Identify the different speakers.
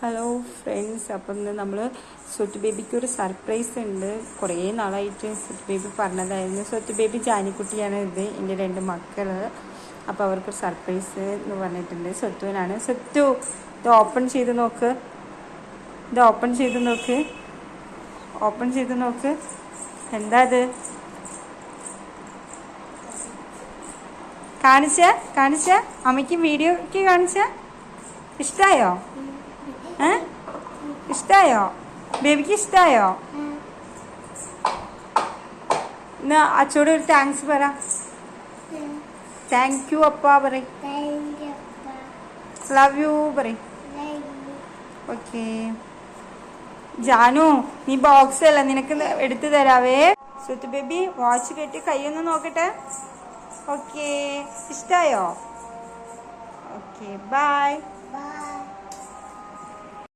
Speaker 1: Hello friends അപ്പം ഇന്ന് നമ്മൾ സ്വത്ത് ബേബിക്ക് ഒരു സർപ്രൈസ് ഉണ്ട്. കുറേ നാളായിട്ട് സ്വത്ത് ബേബി പറഞ്ഞതായിരുന്നു. സ്വത്ത് ബേബി ജാനിക്കുട്ടിയാണ് ഇത് എന്റെ രണ്ട് മക്കൾ അപ്പോൾ അവർക്കൊരു സർപ്രൈസ് എന്ന് പറഞ്ഞിട്ടുണ്ട്. സ്വത്തുവിനാണ്. സ്വത്തു ഇത് ഓപ്പൺ ചെയ്ത് നോക്ക്. ഇത് ഓപ്പൺ ചെയ്ത് നോക്ക്. ഓപ്പൺ ചെയ്ത് നോക്ക്. എന്താ ഇത്? കാണിച്ച? കാണിച്ച? അമ്മയ്ക്ക് വീഡിയോയ്ക്ക് കാണിച്ച? ഇഷ്ടായോ? ഏ ഇഷ്ടായോ? ബേബിക്ക് ഇഷ്ടമായോ എന്നാ അച്ചോട് ഒരു താങ്ക്സ് പറ. താങ്ക് യു അപ്പ പറ ലവ് യു പറ ഓക്കെ ജാനു നീ ബോക്സ് അല്ല നിനക്ക് എടുത്തു തരാവേ. സുത്ത് ബേബി വാച്ച് കെട്ടി കൈയൊന്ന് നോക്കട്ടെ. ഓക്കെ ഇഷ്ടായോ? Okay bye